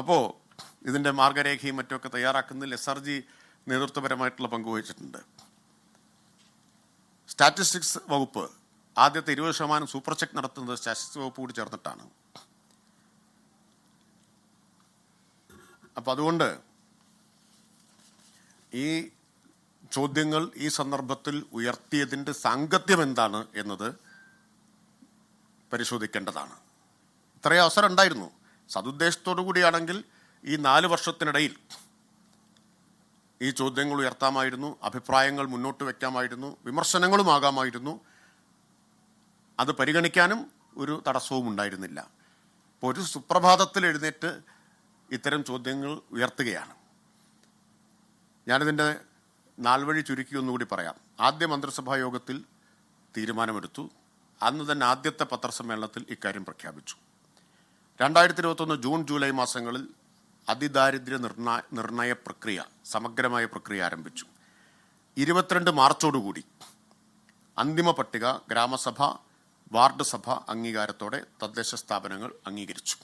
അപ്പോൾ ഇതിന്റെ മാർഗരേഖയും മറ്റുമൊക്കെ തയ്യാറാക്കുന്നതിൽ എസ് ആർ ജി നേതൃത്വപരമായിട്ടുള്ള പങ്ക് വഹിച്ചിട്ടുണ്ട്. സ്റ്റാറ്റിസ്റ്റിക്സ് വകുപ്പ് ആദ്യത്തെ ഇരുപത് ശതമാനം സൂപ്പർ ചെക്ക് നടത്തുന്നത് സ്റ്റാറ്റിസ്റ്റിക്സ് വകുപ്പ് കൂടി ചേർന്നിട്ടാണ്. അപ്പം അതുകൊണ്ട് ഈ ചോദ്യങ്ങൾ ഈ സന്ദർഭത്തിൽ ഉയർത്തിയതിന്റെ സാങ്കത്യം എന്താണ് എന്നത് പരിശോധിക്കേണ്ടതാണ്. ഇത്രയും അവസരം ഉണ്ടായിരുന്നു. സതുദ്ദേശത്തോടു കൂടിയാണെങ്കിൽ ഈ നാല് വർഷത്തിനിടയിൽ ഈ ചോദ്യങ്ങൾ ഉയർത്താമായിരുന്നു അഭിപ്രായങ്ങൾ മുന്നോട്ട് വയ്ക്കാമായിരുന്നു വിമർശനങ്ങളുമാകാമായിരുന്നു. അത് പരിഗണിക്കാനും ഒരു തടസ്സവും ഉണ്ടായിരുന്നില്ല. അപ്പോൾ ഒരു സുപ്രഭാതത്തിൽ എഴുന്നേറ്റ് ഇത്തരം ചോദ്യങ്ങൾ ഉയർത്തുകയാണ്. ഞാനിതിന്റെ നാൾവഴി ചുരുക്കി ഒന്നുകൂടി പറയാം. ആദ്യ മന്ത്രിസഭാ യോഗത്തിൽ തീരുമാനമെടുത്തു. അന്ന് തന്നെ ആദ്യത്തെ പത്രസമ്മേളനത്തിൽ ഇക്കാര്യം പ്രഖ്യാപിച്ചു. രണ്ടായിരത്തി ഇരുപത്തൊന്ന് ജൂൺ ജൂലൈ മാസങ്ങളിൽ അതിദാരിദ്ര്യ നിർണയ നിർണയ പ്രക്രിയ സമഗ്രമായ പ്രക്രിയ ആരംഭിച്ചു. ഇരുപത്തിരണ്ട് മാർച്ചോടുകൂടി അന്തിമ പട്ടിക ഗ്രാമസഭ വാർഡ് സഭ അംഗീകാരത്തോടെ തദ്ദേശ സ്ഥാപനങ്ങൾ അംഗീകരിച്ചു.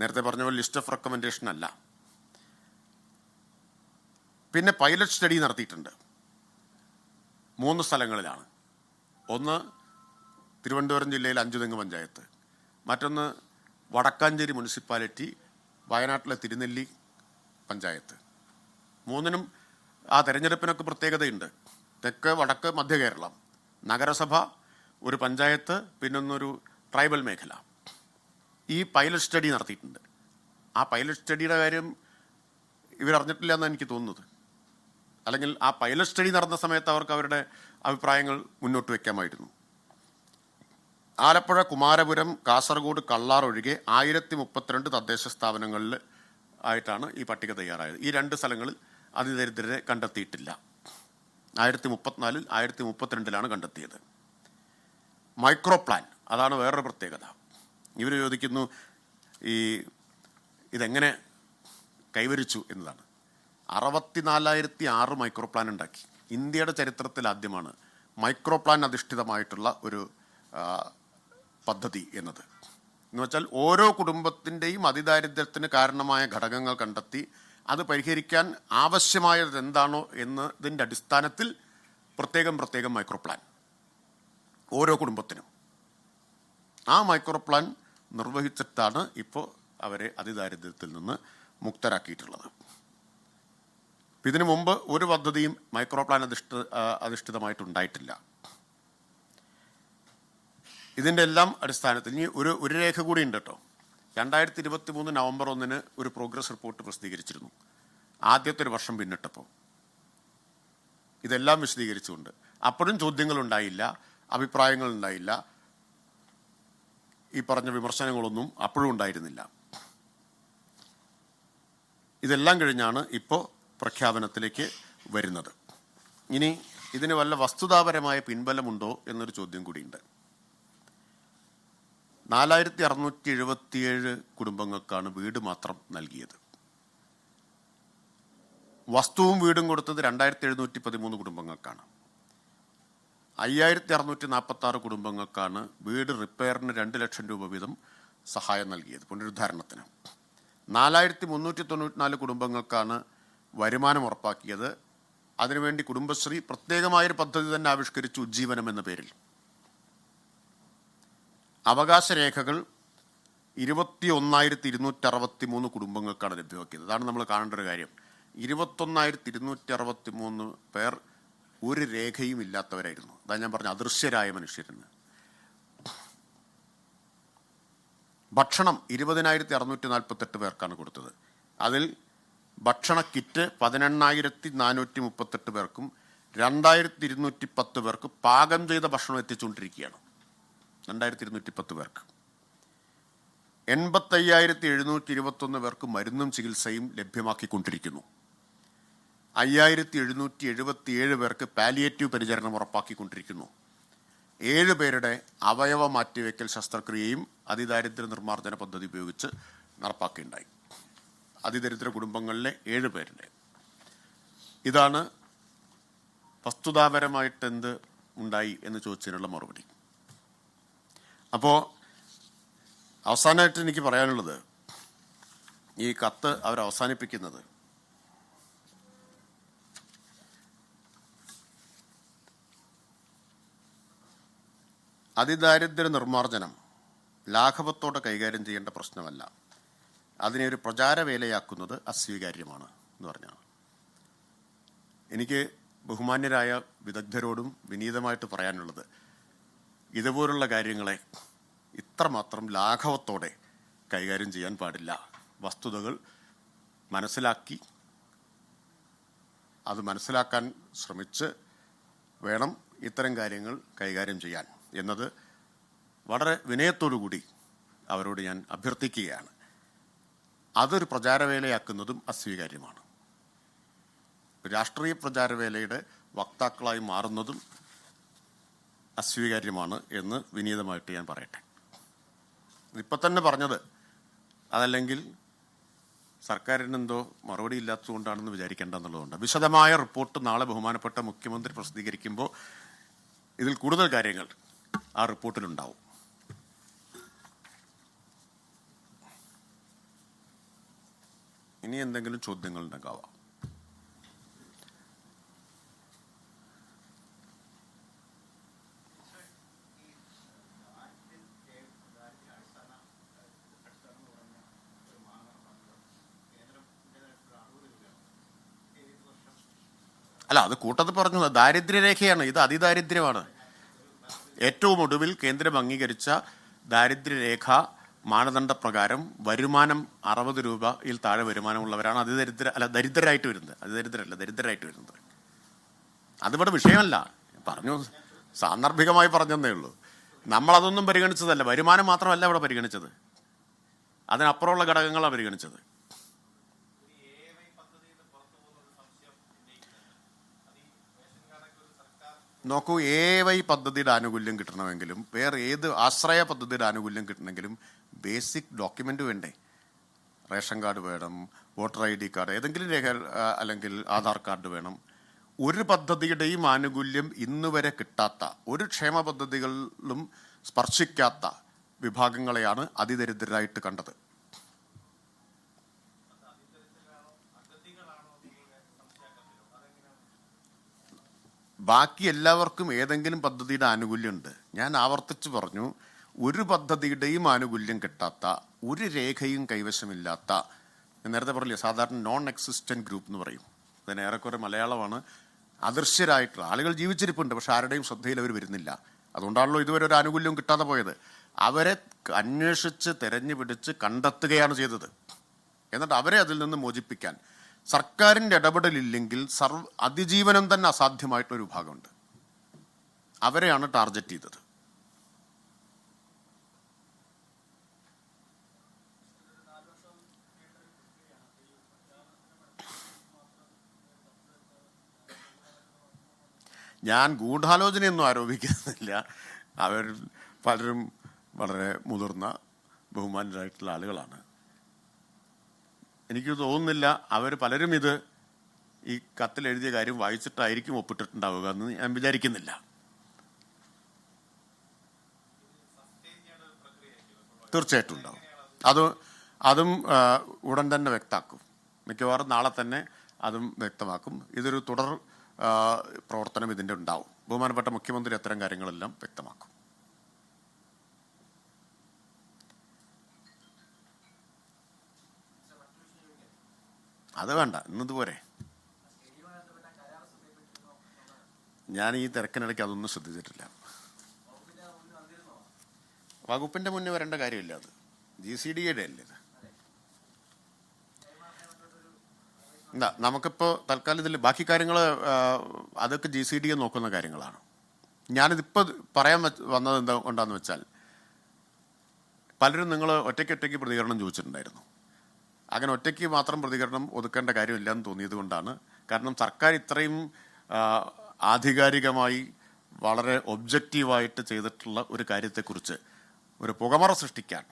നേരത്തെ പറഞ്ഞ പോലെ ലിസ്റ്റ് ഓഫ് റെക്കമെൻഡേഷൻ അല്ല. പിന്നെ പൈലറ്റ് സ്റ്റഡി നടത്തിയിട്ടുണ്ട്. മൂന്ന് സ്ഥലങ്ങളിലാണ്. ഒന്ന് തിരുവനന്തപുരം ജില്ലയിലെ അഞ്ചുതെങ്ങ് പഞ്ചായത്ത്. മറ്റൊന്ന് വടക്കാഞ്ചേരി മുനിസിപ്പാലിറ്റി വയനാട്ടിലെ തിരുനെല്ലി പഞ്ചായത്ത്. മൂന്നിനും ആ തെരഞ്ഞെടുപ്പിനൊക്കെ പ്രത്യേകതയുണ്ട്. തെക്ക് വടക്ക് മധ്യ കേരളം. നഗരസഭ ഒരു പഞ്ചായത്ത് പിന്നൊന്നൊരു ട്രൈബൽ മേഖല. ഈ പൈലറ്റ് സ്റ്റഡി നടത്തിയിട്ടുണ്ട്. ആ പൈലറ്റ് സ്റ്റഡിയുടെ കാര്യം ഇവരറിഞ്ഞിട്ടില്ല എന്നാണ് എനിക്ക് തോന്നുന്നത്. അല്ലെങ്കിൽ ആ പൈലറ്റ് സ്റ്റഡി നടന്ന സമയത്ത് അവർക്ക് അവരുടെ അഭിപ്രായങ്ങൾ മുന്നോട്ട് വയ്ക്കാമായിരുന്നു ആലപ്പുഴ കുമാരപുരം കാസർഗോഡ് കള്ളാർ ഒഴികെ ആയിരത്തി മുപ്പത്തിരണ്ട് തദ്ദേശ സ്ഥാപനങ്ങളിൽ ആയിട്ടാണ് ഈ പട്ടിക തയ്യാറായത്. ഈ രണ്ട് സ്ഥലങ്ങളിൽ അതിദരിദ്രരെ കണ്ടെത്തിയിട്ടില്ല. ആയിരത്തി മുപ്പത്തിനാലിൽ ആയിരത്തി മുപ്പത്തിരണ്ടിലാണ് കണ്ടെത്തിയത്. മൈക്രോ പ്ലാൻ അതാണ് വേറൊരു പ്രത്യേകത. ഇവർ ചോദിക്കുന്നു ഈ ഇതെങ്ങനെ കൈവരിച്ചു എന്നതാണ്. അറുപത്തിനാലായിരത്തി ആറ് മൈക്രോ പ്ലാൻ ഉണ്ടാക്കി. ഇന്ത്യയുടെ ചരിത്രത്തിൽ ആദ്യമാണ് മൈക്രോ പ്ലാൻ അധിഷ്ഠിതമായിട്ടുള്ള ഒരു പദ്ധതി എന്നത്. എന്ന് വെച്ചാൽ ഓരോ കുടുംബത്തിന്റെയും അതിദാരിദ്ര്യത്തിന് കാരണമായ ഘടകങ്ങൾ കണ്ടെത്തി അത് പരിഹരിക്കാൻ ആവശ്യമായത് എന്താണോ എന്നതിന്റെ അടിസ്ഥാനത്തിൽ പ്രത്യേകം പ്രത്യേകം മൈക്രോ പ്ലാൻ ഓരോ കുടുംബത്തിനും. ആ മൈക്രോ പ്ലാൻ നിർവഹിച്ചിട്ടാണ് ഇപ്പോൾ അവരെ അതിദാരിദ്ര്യത്തിൽ നിന്ന് മുക്തരാക്കിയിട്ടുള്ളത്. ഇതിനു മുമ്പ് ഒരു പദ്ധതിയും മൈക്രോ പ്ലാൻ അധിഷ്ഠ അധിഷ്ഠിതമായിട്ടുണ്ടായിട്ടില്ല. ഇതിന്റെ എല്ലാം അടിസ്ഥാനത്തിൽ ഇനി ഒരു ഒരു രേഖ കൂടി ഉണ്ട് കേട്ടോ. രണ്ടായിരത്തി ഇരുപത്തി മൂന്ന് നവംബർ ഒന്നിന് ഒരു പ്രോഗ്രസ് റിപ്പോർട്ട് പ്രസിദ്ധീകരിച്ചിരുന്നു. ആദ്യത്തെ ഒരു വർഷം പിന്നിട്ടപ്പോൾ ഇതെല്ലാം വിശദീകരിച്ചുകൊണ്ട്. അപ്പോഴും ചോദ്യങ്ങളുണ്ടായില്ല അഭിപ്രായങ്ങളുണ്ടായില്ല ഈ പറഞ്ഞ വിമർശനങ്ങളൊന്നും അപ്പോഴും ഉണ്ടായിരുന്നില്ല. ഇതെല്ലാം കഴിഞ്ഞാണ് ഇപ്പോൾ പ്രഖ്യാപനത്തിലേക്ക് വരുന്നത്. ഇനി ഇതിന് വല്ല വസ്തുതാപരമായ പിൻബലമുണ്ടോ എന്നൊരു ചോദ്യം കൂടിയുണ്ട്. നാലായിരത്തി അറുന്നൂറ്റി എഴുപത്തിയേഴ് കുടുംബങ്ങൾക്കാണ് വീട് മാത്രം നൽകിയത്. വസ്തുവും വീടും കൊടുത്തത് രണ്ടായിരത്തി എഴുന്നൂറ്റി പതിമൂന്ന് കുടുംബങ്ങൾക്കാണ്. അയ്യായിരത്തി അറുന്നൂറ്റി നാൽപ്പത്തി ആറ് കുടുംബങ്ങൾക്കാണ് വീട് റിപ്പയറിന് രണ്ട് ലക്ഷം രൂപ വീതം സഹായം നൽകിയത് പുനരുദ്ധാരണത്തിന്. നാലായിരത്തി മുന്നൂറ്റി തൊണ്ണൂറ്റിനാല് കുടുംബങ്ങൾക്കാണ് വരുമാനം ഉറപ്പാക്കിയത്. അതിനുവേണ്ടി കുടുംബശ്രീ പ്രത്യേകമായൊരു പദ്ധതി തന്നെ ആവിഷ്കരിച്ചു ഉജ്ജീവനം എന്ന പേരിൽ. അവകാശരേഖകൾ ഇരുപത്തി ഒന്നായിരത്തി ഇരുന്നൂറ്റി അറുപത്തി മൂന്ന് കുടുംബങ്ങൾക്കാണ് ലഭ്യമാക്കിയത്. അതാണ് നമ്മൾ കാണേണ്ട ഒരു കാര്യം. ഇരുപത്തൊന്നായിരത്തി ഇരുന്നൂറ്റി അറുപത്തി മൂന്ന് പേർ ഒരു രേഖയും ഇല്ലാത്തവരായിരുന്നു. അതാണ് ഞാൻ പറഞ്ഞ അദൃശ്യരായ മനുഷ്യരെന്ന്. ഭക്ഷണം ഇരുപതിനായിരത്തി അറുന്നൂറ്റി നാൽപ്പത്തെട്ട് പേർക്കാണ് കൊടുത്തത്. അതിൽ ഭക്ഷണ കിറ്റ് പതിനെണ്ണായിരത്തി നാനൂറ്റി മുപ്പത്തെട്ട് പേർക്കും രണ്ടായിരത്തി ഇരുന്നൂറ്റി പത്ത് പേർക്ക് പാകം ചെയ്ത ഭക്ഷണം എത്തിച്ചുകൊണ്ടിരിക്കുകയാണ്. രണ്ടായിരത്തി ഇരുന്നൂറ്റി പത്ത് പേർക്ക്. എൺപത്തയ്യായിരത്തി എഴുന്നൂറ്റി ഇരുപത്തൊന്ന് പേർക്ക് മരുന്നും ചികിത്സയും ലഭ്യമാക്കിക്കൊണ്ടിരിക്കുന്നു. അയ്യായിരത്തി എഴുന്നൂറ്റി എഴുപത്തിയേഴ് പേർക്ക് പാലിയേറ്റീവ് പരിചരണം ഉറപ്പാക്കിക്കൊണ്ടിരിക്കുന്നു. ഏഴ് പേരുടെ അവയവ മാറ്റിവെക്കൽ ശസ്ത്രക്രിയയും അതിദാരിദ്ര്യ നിർമ്മാർജന പദ്ധതി ഉപയോഗിച്ച് നടപ്പാക്കുകയുണ്ടായി. അതിദരിദ്ര കുടുംബങ്ങളിലെ ഏഴ് പേരുടെ. ഇതാണ് വസ്തുതാപരമായിട്ട് എന്ത് ഉണ്ടായി എന്ന് ചോദിച്ചതിനുള്ള മറുപടി. അപ്പോൾ അവസാനമായിട്ട് എനിക്ക് പറയാനുള്ളത് ഈ കത്ത് അവർ അവസാനിപ്പിക്കുന്നത്. അതിദാരിദ്ര്യ നിർമ്മാർജനം ലാഘവത്തോടെ കൈകാര്യം ചെയ്യേണ്ട പ്രശ്നമല്ല. അതിനെ ഒരു പ്രചാരവേലയാക്കുന്നത് അസ്വീകാര്യമാണ് എന്ന് പറഞ്ഞാണ്. എനിക്ക് ബഹുമാന്യരായ വിദഗ്ധരോടും വിനീതമായിട്ട് പറയാനുള്ളത് ഇതുപോലുള്ള കാര്യങ്ങളെ ഇത്രമാത്രം ലാഘവത്തോടെ കൈകാര്യം ചെയ്യാൻ പാടില്ല. വസ്തുതകൾ മനസ്സിലാക്കി അത് മനസ്സിലാക്കാൻ ശ്രമിച്ച് വേണം ഇത്തരം കാര്യങ്ങൾ കൈകാര്യം ചെയ്യാൻ എന്നത് വളരെ വിനയത്തോടു കൂടി അവരോട് ഞാൻ അഭ്യർത്ഥിക്കുകയാണ്. അതൊരു പ്രചാരവേലയാക്കുന്നതും അസ്വീകാര്യമാണ്. രാഷ്ട്രീയ പ്രചാരവേലയുടെ വക്താക്കളായി മാറുന്നതും അസ്വീകാര്യമാണ് എന്ന് വിനീതമായിട്ട് ഞാൻ പറയട്ടെ. ഇപ്പം തന്നെ പറഞ്ഞത് അതല്ലെങ്കിൽ സർക്കാരിന് എന്തോ മറുപടി ഇല്ലാത്തതുകൊണ്ടാണെന്ന് വിചാരിക്കേണ്ട എന്നുള്ളതുകൊണ്ട് വിശദമായ റിപ്പോർട്ട് നാളെ ബഹുമാനപ്പെട്ട മുഖ്യമന്ത്രി പ്രസിദ്ധീകരിക്കുമ്പോൾ ഇതിൽ കൂടുതൽ കാര്യങ്ങൾ ആ റിപ്പോർട്ടിലുണ്ടാവും. ഇനി എന്തെങ്കിലും ചോദ്യങ്ങൾ ഉണ്ടാകാവാം അല്ല അത് കൂട്ടത്തിൽ പറഞ്ഞു. ദാരിദ്ര്യരേഖയാണ്. ഇത് അതിദാരിദ്ര്യമാണ്. ഏറ്റവും ഒടുവിൽ കേന്ദ്രം അംഗീകരിച്ച ദാരിദ്ര്യരേഖ മാനദണ്ഡപ്രകാരം വരുമാനം അറുപത് രൂപയിൽ താഴെ വരുമാനമുള്ളവരാണ് അതിദരിദ്ര അല്ല ദരിദ്രരായിട്ട് വരുന്നത്. അതിദരിദ്രല്ല ദരിദ്രരായിട്ട് വരുന്നത്. അതിവിടെ വിഷയമല്ല. പറഞ്ഞു സാന്ദർഭികമായി പറഞ്ഞതേ ഉള്ളൂ. നമ്മളതൊന്നും പരിഗണിച്ചതല്ല. വരുമാനം മാത്രമല്ല ഇവിടെ പരിഗണിച്ചത്. അതിനപ്പുറമുള്ള ഘടകങ്ങളാണ് പരിഗണിച്ചത്. നോക്കൂ എ വൈ പദ്ധതിയുടെ ആനുകൂല്യം കിട്ടണമെങ്കിലും വേറെ ഏത് ആശ്രയ പദ്ധതിയുടെ ആനുകൂല്യം കിട്ടണമെങ്കിലും ബേസിക് ഡോക്യുമെന്റ് വേണ്ടേ? റേഷൻ കാർഡ് വേണം വോട്ടർ ഐ ഡി കാർഡ് ഏതെങ്കിലും രേഖ അല്ലെങ്കിൽ ആധാർ കാർഡ് വേണം. ഒരു പദ്ധതിയുടെയും ആനുകൂല്യം ഇന്ന് വരെ കിട്ടാത്ത ഒരു ക്ഷേമ പദ്ധതികളിലും സ്പർശിക്കാത്ത വിഭാഗങ്ങളെയാണ് അതിദരിദ്രരായിട്ട് കണ്ടത്. ബാക്കി എല്ലാവർക്കും ഏതെങ്കിലും പദ്ധതിയുടെ ആനുകൂല്യമുണ്ട്. ഞാൻ ആവർത്തിച്ച് പറഞ്ഞു ഒരു പദ്ധതിയുടെയും ആനുകൂല്യം കിട്ടാത്ത ഒരു രേഖയും കൈവശമില്ലാത്ത നേരത്തെ പറഞ്ഞില്ലേ സാധാരണ നോൺ എക്സിസ്റ്റന്റ് ഗ്രൂപ്പ് എന്ന് പറയും. അതിന് ഏറെക്കുറെ മലയാളമാണ്. അദൃശ്യരായിട്ടുള്ള ആളുകൾ ജീവിച്ചിരിപ്പുണ്ട് പക്ഷെ ആരുടെയും ശ്രദ്ധയിൽ അവർ വരുന്നില്ല. അതുകൊണ്ടാണല്ലോ ഇതുവരെ ഒരു ആനുകൂല്യവും കിട്ടാതെ പോയത്. അവരെ അന്വേഷിച്ച് തെരഞ്ഞു പിടിച്ച് കണ്ടെത്തുകയാണ് ചെയ്തത്. എന്നിട്ട് അവരെ അതിൽ നിന്ന് മോചിപ്പിക്കാൻ. സർക്കാരിന്റെ ഇടപെടലില്ലെങ്കിൽ സർവ അതിജീവനം തന്നെ അസാധ്യമായിട്ടൊരു ഭാഗമുണ്ട് അവരെയാണ് ടാർഗറ്റ് ചെയ്തത്. ഞാൻ ഗൂഢാലോചനയൊന്നും ആരോപിക്കുന്നില്ല. അവർ പലരും വളരെ മുതിർന്ന ബഹുമാനരായിട്ടുള്ള ആളുകളാണ്. എനിക്ക് തോന്നുന്നില്ല അവർ പലരും ഇത് ഈ കത്തിൽ എഴുതിയ കാര്യം വായിച്ചിട്ടായിരിക്കും ഒപ്പിട്ടിട്ടുണ്ടാവുക എന്ന് ഞാൻ വിചാരിക്കുന്നില്ല. തീർച്ചയായിട്ടും ഉണ്ടാവും. അത് അതും ഉടൻ തന്നെ വ്യക്തമാക്കും. മിക്കവാറും നാളെ തന്നെ അതും വ്യക്തമാക്കും. ഇതൊരു തുടർ പ്രവർത്തനം ഇതിന്റെ ഉണ്ടാവും. ബഹുമാനപ്പെട്ട മുഖ്യമന്ത്രി അത്തരം കാര്യങ്ങളെല്ലാം വ്യക്തമാക്കും. അത് വേണ്ട ഇന്നത് പോരെ. ഞാൻ ഈ തിരക്കിനിടയ്ക്ക് അതൊന്നും ശ്രദ്ധിച്ചിട്ടില്ല. വകുപ്പിന്റെ മുന്നേ വരേണ്ട കാര്യമില്ല അത്. ജി സി ഡിയുടെ അല്ലേ എന്താ നമുക്കിപ്പോൾ തൽക്കാലം ഇതിൽ ബാക്കി കാര്യങ്ങൾ അതൊക്കെ ജി സി ഡി നോക്കുന്ന കാര്യങ്ങളാണ്. ഞാനിതിപ്പോൾ പറയാൻ വന്നത് എന്താ കൊണ്ടാന്ന് വെച്ചാൽ പലരും നിങ്ങൾ ഒറ്റയ്ക്ക് ഒറ്റയ്ക്ക് പ്രതികരണം ചോദിച്ചിട്ടുണ്ടായിരുന്നു. അങ്ങനെ ഒറ്റയ്ക്ക് മാത്രം പ്രതികരണം ഒതുക്കേണ്ട കാര്യമില്ല എന്ന് തോന്നിയത് കൊണ്ടാണ്. കാരണം സർക്കാർ ഇത്രയും ആധികാരികമായി വളരെ ഒബ്ജക്റ്റീവായിട്ട് ചെയ്തിട്ടുള്ള ഒരു കാര്യത്തെക്കുറിച്ച് ഒരു പുകമറ സൃഷ്ടിക്കാൻ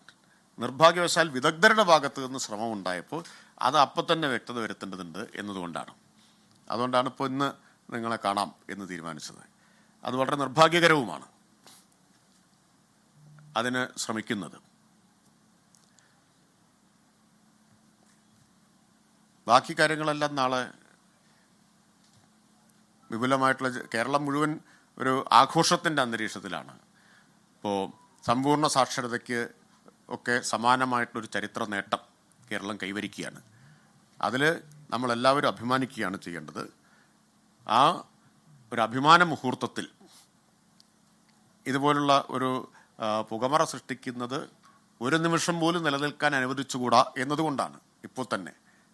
നിർഭാഗ്യവശാൽ വിദഗ്ധരുടെ ഭാഗത്ത് നിന്ന് ശ്രമം ഉണ്ടായപ്പോൾ അത് അപ്പം തന്നെ വ്യക്തത വരുത്തേണ്ടതുണ്ട് എന്നതുകൊണ്ടാണ്. അതുകൊണ്ടാണ് ഇപ്പോൾ ഇന്ന് നിങ്ങളെ കാണാം എന്ന് തീരുമാനിച്ചത്. അത് വളരെ നിർഭാഗ്യകരവുമാണ് അതിന് ശ്രമിക്കുന്നത്. ബാക്കി കാര്യങ്ങളെല്ലാം നാളെ വിപുലമായിട്ടുള്ള കേരളം മുഴുവൻ ഒരു ആഘോഷത്തിന്റെ അന്തരീക്ഷത്തിലാണ്. ഇപ്പോൾ സമ്പൂർണ സാക്ഷരതയ്ക്ക് ഒക്കെ സമാനമായിട്ടൊരു ചരിത്ര നേട്ടം കേരളം കൈവരിക്കുകയാണ്. അതിൽ നമ്മളെല്ലാവരും അഭിമാനിക്കുകയാണ് ചെയ്യേണ്ടത്. ആ ഒരു അഭിമാന മുഹൂർത്തത്തിൽ ഇതുപോലുള്ള ഒരു പുകമറ സൃഷ്ടിക്കുന്നത് ഒരു നിമിഷം പോലും നിലനിൽക്കാൻ അനുവദിച്ചുകൂടാ എന്നതുകൊണ്ടാണ് ഇപ്പോൾ തന്നെ.